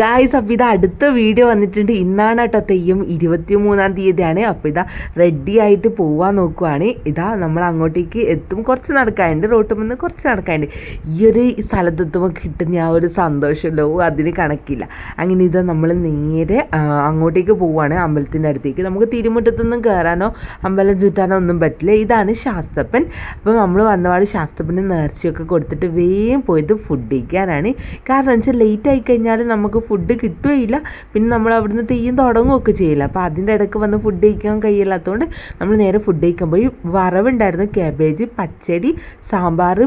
Guys അപ്പോൾ ഇത് അടുത്ത വീഡിയോ വന്നിട്ടുണ്ട്. ഇന്നാണ് കേട്ടോ തെയ്യം. ഇരുപത്തി മൂന്നാം തീയതിയാണ്. അപ്പോൾ ഇതാ റെഡി ആയിട്ട് പോവാൻ നോക്കുവാണ്. ഇതാ നമ്മൾ അങ്ങോട്ടേക്ക് എത്തും. കുറച്ച് നടക്കാനുണ്ട്. റോട്ടിൽ നിന്ന് കുറച്ച് നടക്കാനുണ്ട്. ഈ ഒരു സ്ഥലത്തെത്തുമ്പോൾ കിട്ടുന്ന ആ ഒരു സന്തോഷമല്ലോ? അതിന് കണക്കില്ല. അങ്ങനെ ഇതാ നമ്മൾ നേരെ അങ്ങോട്ടേക്ക് പോവുകയാണ് അമ്പലത്തിന്റെ അടുത്തേക്ക്. നമുക്ക് തിരുമുറ്റത്തൊന്നും കയറാനോ അമ്പലം ചുറ്റാനോ ഒന്നും പറ്റില്ല. ഇതാണ് ശാസ്തപ്പൻ. അപ്പോൾ നമ്മൾ വന്നപാട് ശാസ്ത്രപ്പന്റെ നേർച്ചയൊക്കെ കൊടുത്തിട്ട് വേഗം പോയത് ഫുഡ് കഴിക്കാനാണ്. കാരണം വെച്ചാൽ ലേറ്റ് ആയി കഴിഞ്ഞാൽ നമുക്ക് ഫുഡ് കിട്ടുകയില്ല. പിന്നെ നമ്മൾ അവിടുന്ന് തെയ്യം തുടങ്ങുകയൊക്കെ ചെയ്യില്ല. അപ്പോൾ അതിന്റെ ഇടയ്ക്ക് വന്ന് ഫുഡ് കഴിക്കാൻ കഴിയില്ലാത്തതുകൊണ്ട് നമ്മൾ നേരെ ഫുഡ് കഴിക്കാൻ പോയി. വറവുണ്ടായിരുന്നു. ക്യാബേജ് പച്ചടി സാമ്പാർ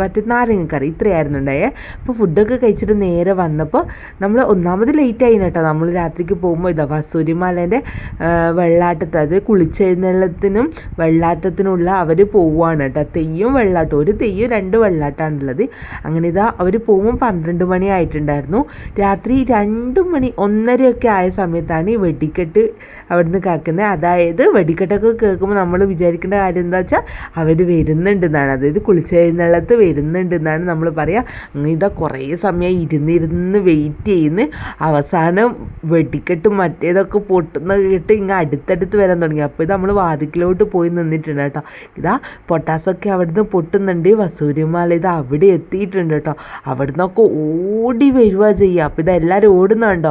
മറ്റേ നാരങ്ങക്കറി ഇത്രയായിരുന്നു ഉണ്ടായേ അപ്പോൾ ഫുഡൊക്കെ കഴിച്ചിട്ട് നേരെ വന്നപ്പോൾ നമ്മൾ ഒന്നാമത് ലേറ്റ് ആയി കേട്ടോ നമ്മൾ രാത്രിക്ക് പോകുമ്പോൾ ഇതാ വസൂരിമലേന്റെ വെള്ളാട്ടത്ത് അത് കുളിച്ചെഴുന്നള്ളത്തിനും വെള്ളാട്ടത്തിനുള്ള അവർ പോവുകയാണ് കേട്ടോ തെയ്യം വെള്ളാട്ടം ഒരു തെയ്യം രണ്ട് വെള്ളാട്ടമാണുള്ളത് അങ്ങനെ ഇതാ അവർ പോകുമ്പോൾ പന്ത്രണ്ട് മണി ആയിട്ടുണ്ടായിരുന്നു. രാത്രി രണ്ട് മണി ഒന്നരയൊക്കെ ആയ സമയത്താണ് ഈ വെടിക്കെട്ട് അവിടുന്ന് കേൾക്കുന്നത് അതായത് വെടിക്കെട്ടൊക്കെ കേൾക്കുമ്പോൾ നമ്മൾ വിചാരിക്കേണ്ട കാര്യം എന്താ വെച്ചാൽ അവർ വരുന്നുണ്ടെന്നാണ്. അതായത് കുളിച്ചെഴുന്നള്ളത്ത് വരുന്നുണ്ടെന്നാണ് നമ്മൾ പറയുക അങ്ങനെ ഇതാ കുറേ സമയം ഇരുന്നിരുന്ന് വെയിറ്റ് ചെയ്യുന്നു അവസാനം വെടിക്കെട്ട് മറ്റേതൊക്കെ പൊട്ടുന്ന കേട്ട് ഇങ്ങനെ അടുത്തടുത്ത് വരാൻ തുടങ്ങി. അപ്പോൾ ഇത് നമ്മൾ വാതിക്കിലോട്ട് പോയി നിന്നിട്ടുണ്ട് കേട്ടോ. ഇതാ പൊട്ടാസൊക്കെ അവിടുന്ന് പൊട്ടുന്നുണ്ട്. വസൂരിമാല ഇത് അവിടെ എത്തിയിട്ടുണ്ട് കേട്ടോ. അവിടുന്നൊക്കെ ഓടി വരുവാ ചെയ്യുക അപ്പോൾ ഇതെല്ലാവരും ഓടുന്നുണ്ടോ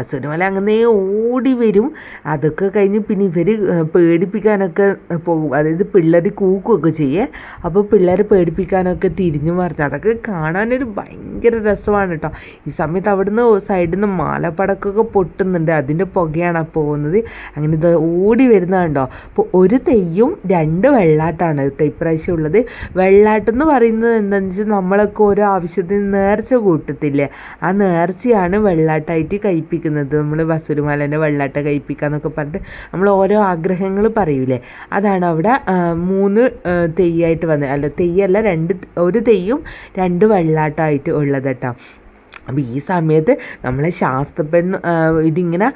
അസുരമല അങ്ങനെ ഓടി വരും. അതൊക്കെ കഴിഞ്ഞ് പിന്നെ ഇവർ പേടിപ്പിക്കാനൊക്കെ പോകും അതായത് പിള്ളേർ കൂക്കുകയൊക്കെ ചെയ്യേ. അപ്പോൾ പിള്ളേരെ പേടിപ്പിക്കാനൊക്കെ തിരിഞ്ഞു മറിഞ്ഞു. അതൊക്കെ കാണാനൊരു ഭയങ്കര രസമാണ് കേട്ടോ. ഈ സമയത്ത് അവിടുന്ന് സൈഡിൽ നിന്ന് മാലപ്പടക്കമൊക്കെ പൊട്ടുന്നുണ്ട്. അതിന്റെ പുകയാണ് പോകുന്നത്. അങ്ങനെ ഇത് ഓടി വരുന്നതുണ്ടോ അപ്പോൾ ഒരു തെയ്യും രണ്ട് വെള്ളാട്ടാണ് കേട്ടോ ഇപ്രാവശ്യം ഉള്ളത്. വെള്ളാട്ടം എന്ന് പറയുന്നത് എന്താണെന്ന് വെച്ചാൽ നമ്മളൊക്കെ ഓരോ ആവശ്യത്തിന് നേർച്ച കൂട്ടത്തില്ലേ? ആ നേർച്ചയാണ് വെള്ളാട്ടായിട്ട് കഴിപ്പിക്കുന്നത്. നമ്മൾ വസുരുമാലേന്റെ വെള്ളാട്ട കഴിപ്പിക്കാന്നൊക്കെ പറഞ്ഞിട്ട് നമ്മൾ ഓരോ ആഗ്രഹങ്ങൾ പറയൂലേ? അതാണ് അവിടെ മൂന്ന് തെയ്യായിട്ട് വന്നത് അല്ല തെയ്യല്ല രണ്ട് ഒരു തെയ്യും രണ്ട് വെള്ളാട്ടമായിട്ട് ഉള്ളത് കേട്ടോ. അപ്പോൾ ഈ സമയത്ത് നമ്മളെ ശാസ്ത്രപ്പെണ് ഇതിങ്ങനെ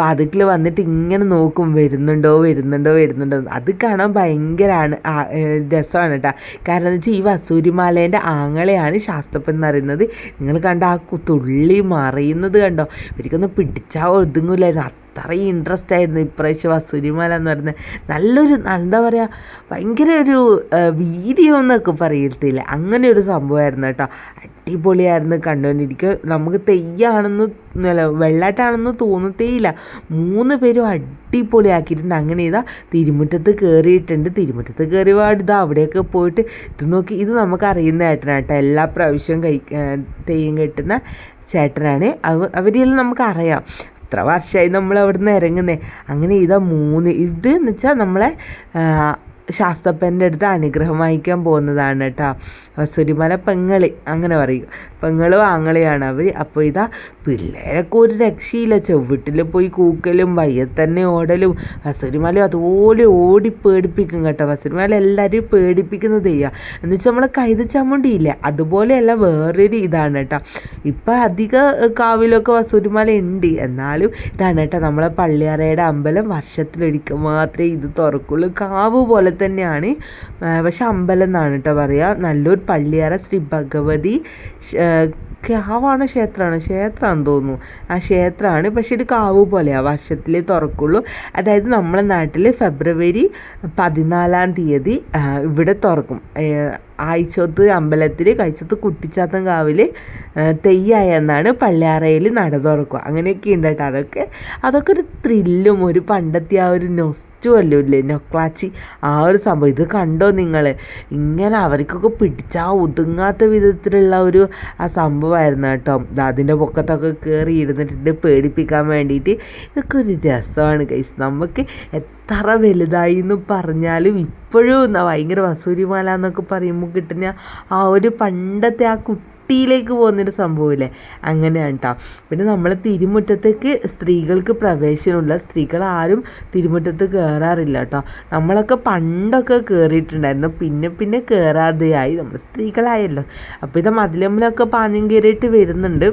വാതിക്കൽ വന്നിട്ട് ഇങ്ങനെ നോക്കും വരുന്നുണ്ടോ വരുന്നുണ്ടോ വരുന്നുണ്ടോ. അത് കാണാൻ ഭയങ്കരമാണ് രസമാണ് കേട്ടോ കാരണം എന്ന് വെച്ചാൽ ഈ വസൂരിമാലേന്റെ ആങ്ങളെയാണ് ശാസ്ത്രപ്പൻ എന്ന് പറയുന്നത്. നിങ്ങൾ കണ്ട ആ തുള്ളി മറിയുന്നത് കണ്ടോ? ഇവർക്കൊന്നും പിടിച്ചാൽ ഒതുങ്ങൂലായിരുന്നു. അത്രയും ഇൻട്രസ്റ്റ് ആയിരുന്നു ഇപ്രാവശ്യം ആ സുരിമല എന്ന് പറയുന്നത് നല്ലൊരു എന്താ പറയുക ഭയങ്കര ഒരു വീഡിയോ എന്നൊക്കെ പറയത്തില്ല. അങ്ങനെ ഒരു സംഭവമായിരുന്നു കേട്ടോ. അടിപൊളിയായിരുന്നു കണ്ടുകൊണ്ടിരിക്കുക നമുക്ക് തെയ്യാണെന്ന് അല്ല വെള്ളാട്ടാണെന്ന് തോന്നത്തേയില്ല. മൂന്ന് പേരും അടിപൊളിയാക്കിയിട്ടുണ്ട്. അങ്ങനെ ഇതാ തിരുമുറ്റത്ത് കയറിയിട്ടുണ്ട് തിരുമുറ്റത്ത് കയറി ഇതാ അവിടെയൊക്കെ പോയിട്ട് ഇത് നോക്കി ഇത് നമുക്ക് അറിയുന്ന ഏട്ടനാണ് കേട്ടോ. എല്ലാ പ്രാവശ്യവും കൈ തെയ്യം കെട്ടുന്ന ചേട്ടനാണ്. അവ അവരെല്ലാം നമുക്കറിയാം എത്ര വർഷമായി നമ്മൾ അവിടെ നിന്ന് ഇറങ്ങുന്നത് അങ്ങനെ ഇതാ മൂന്ന് ഇത് എന്ന് വെച്ചാൽ നമ്മളെ ആ, ശാസ്ത്രപ്പന്റെ അടുത്ത് അനുഗ്രഹം വാങ്ങിക്കാൻ പോകുന്നതാണ് കേട്ടോ വസൂരിമല പെങ്ങളി. അങ്ങനെ പറയും. പെങ്ങളും ആങ്ങളെയാണ് അവർ അപ്പോൾ ഇതാ പിള്ളേരൊക്കെ ഒരു രക്ഷയില്ല. ചുവട്ടിൽ പോയി കൂക്കലും തന്നെ ഓടലും. വസൂരിമല അതുപോലെ ഓടി പേടിപ്പിക്കും കേട്ടോ. വസൂരിമല എല്ലാവരെയും പേടിപ്പിക്കുന്നത് ചെയ്യുക എന്നുവെച്ചാൽ നമ്മളെ കൈത ചമ്മണ്ടിയില്ല. അതുപോലെയല്ല വേറൊരു ഇതാണ് കേട്ടോ ഇപ്പം അധിക കാവിലൊക്കെ വസൂരിമല ഉണ്ട് എന്നാലും ഇതാണ് കേട്ടോ നമ്മളെ പള്ളിയറയുടെ അമ്പലം. വർഷത്തിലൊരിക്കൽ മാത്രമേ ഇത് തുറക്കുള്ളൂ. കാവ് പോലെ തന്നെയാണ്. പക്ഷെ അമ്പലം എന്നാണ് കേട്ടോ പറയുക നല്ലൊരു പള്ളിയാറ ശ്രീ ഭഗവതി കാവാണ് ക്ഷേത്രമാണ് ക്ഷേത്രമാണെന്ന് തോന്നുന്നു. ആ ക്ഷേത്രമാണ് പക്ഷേ ഇത് കാവ് പോലെയാണ് വർഷത്തിൽ തുറക്കുള്ളൂ. അതായത് നമ്മളെ നാട്ടിൽ ഫെബ്രുവരി പതിനാലാം തീയതി ഇവിടെ തുറക്കും. ആഴ്ചത്ത് അമ്പലത്തിൽ കഴിച്ചോത്ത് കുട്ടിച്ചാത്തൻ കാവിൽ തെയ്യായ എന്നാണ് പള്ളിയാറയിൽ നട തുറക്കുക. അങ്ങനെയൊക്കെ ഉണ്ട് കേട്ടോ അതൊക്കെ. അതൊക്കെ ഒരു ത്രില്ലും ഒരു പണ്ടത്തെ ആ ഒരു നൊസ്റ്റുമല്ലോ ഇല്ലേ? നൊക്ലാച്ചി ആ ഒരു സംഭവം. ഇത് കണ്ടോ നിങ്ങൾ ഇങ്ങനെ അവർക്കൊക്കെ പിടിച്ചാൽ ഒതുങ്ങാത്ത വിധത്തിലുള്ള ഒരു ആ സംഭവമായിരുന്നു കേട്ടോ. അതിന്റെ പൊക്കത്തൊക്കെ കയറി ഇരുന്നിട്ടുണ്ട് പേടിപ്പിക്കാൻ വേണ്ടിയിട്ട്. ഇതൊക്കെ ഒരു രസമാണ് കൈസ് നമുക്ക് എത്ര വലുതായി എന്ന് പറഞ്ഞാലും ഇപ്പോഴും ഭയങ്കര വസൂരിമാല എന്നൊക്കെ പറയുമ്പോൾ കിട്ടുന്ന ആ ഒരു പണ്ടത്തെ ആ കുട്ടിയിലേക്ക് പോകുന്നൊരു സംഭവമില്ലേ? അങ്ങനെയാണ് കേട്ടോ പിന്നെ നമ്മൾ തിരുമുറ്റത്തേക്ക് സ്ത്രീകൾക്ക് പ്രവേശനമില്ല. സ്ത്രീകൾ ആരും തിരുമുറ്റത്ത് കയറാറില്ല കേട്ടോ നമ്മളൊക്കെ പണ്ടൊക്കെ കയറിയിട്ടുണ്ടായിരുന്നു പിന്നെ പിന്നെ കയറാതെയായി നമ്മൾ സ്ത്രീകളായല്ലോ. അപ്പോൾ ഇത് മതിലമ്മലൊക്കെ പാഞ്ഞും കയറിയിട്ട് വരുന്നുണ്ട്.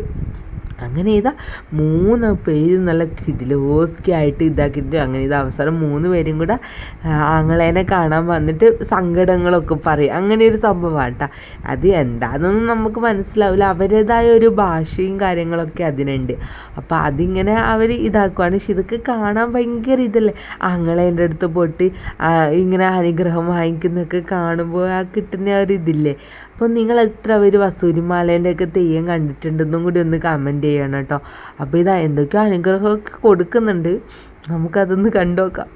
അങ്ങനെ ഇതാ മൂന്ന് പേര് നല്ല കിടിലോസ്കി ആയിട്ട് ഇതാക്കിയിട്ട് അങ്ങനെ ഇത് അവസാനം മൂന്ന് പേരും കൂടെ ആങ്ങളേനെ കാണാൻ വന്നിട്ട് സങ്കടങ്ങളൊക്കെ പറയും. അങ്ങനെ ഒരു സംഭവമാണ് കേട്ടോ അത് എന്താണെന്നൊന്നും നമുക്ക് മനസ്സിലാവില്ല അവരുടേതായ ഒരു ഭാഷയും കാര്യങ്ങളൊക്കെ അതിനുണ്ട്. അപ്പോൾ അതിങ്ങനെ അവർ ഇതാക്കുവാണ്. പക്ഷെ ഇതൊക്കെ കാണാൻ ഭയങ്കര ഇതല്ലേ? ആങ്ങളേന്റെ അടുത്ത് പോയിട്ട് ഇങ്ങനെ അനുഗ്രഹം വാങ്ങിക്കുന്നൊക്കെ കാണുമ്പോൾ ആ കിട്ടുന്ന ഒരു ഇതില്ലേ? അപ്പോൾ നിങ്ങൾ എത്ര പേര് വസൂരിമാലേന്റെയൊക്കെ തെയ്യം കണ്ടിട്ടുണ്ടെന്നും കൂടി ഒന്ന് കമന്റ് ചെയ്യണം കേട്ടോ. അപ്പോൾ ഇതാ എന്തൊക്കെ അനുഗ്രഹമൊക്കെ കൊടുക്കുന്നുണ്ട്. നമുക്കതൊന്ന് കണ്ടുനോക്കാം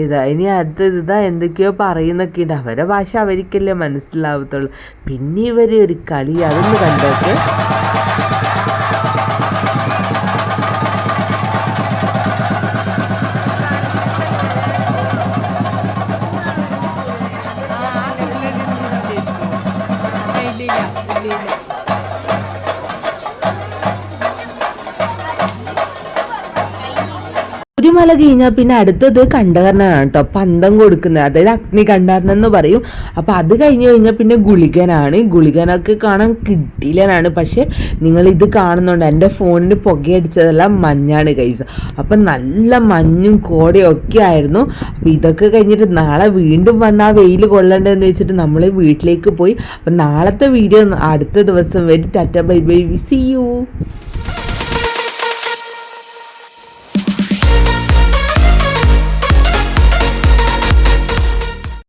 ഇതാ ഇനി അടുത്തത് ഇതാ എന്തൊക്കെയോ പറയുന്നൊക്കെ ഉണ്ട്. അവരെ ഭാഷ അവർക്കല്ലേ മനസ്സിലാവത്തുള്ളൂ. പിന്നെ ഇവർ ഒരു കളി അതൊന്ന് കണ്ടോക്കെ. മല കഴിഞ്ഞാൽ പിന്നെ അടുത്തത് കണ്ടകർണനാണ് കേട്ടോ പന്തം കൊടുക്കുന്നത്. അതായത് അഗ്നി കണ്ടകർണൻ എന്ന് പറയും. അപ്പോൾ അത് കഴിഞ്ഞ് കഴിഞ്ഞാൽ പിന്നെ ഗുളികനാണ്. ഗുളികനൊക്കെ കാണാൻ കിട്ടിയില്ലനാണ് പക്ഷേ നിങ്ങൾ ഇത് കാണുന്നുണ്ട്. എന്റെ ഫോണിന് പുകയടിച്ചതെല്ലാം മഞ്ഞാണ് കൈസ് അപ്പം നല്ല മഞ്ഞും കോടയും ഒക്കെ ആയിരുന്നു. അപ്പോൾ ഇതൊക്കെ കഴിഞ്ഞിട്ട് നാളെ വീണ്ടും വന്ന് ആ വെയിൽ കൊള്ളണ്ടെന്ന് വെച്ചിട്ട് നമ്മൾ വീട്ടിലേക്ക് പോയി. അപ്പം നാളത്തെ വീഡിയോ അടുത്ത ദിവസം വരും. Tata bye bye. See you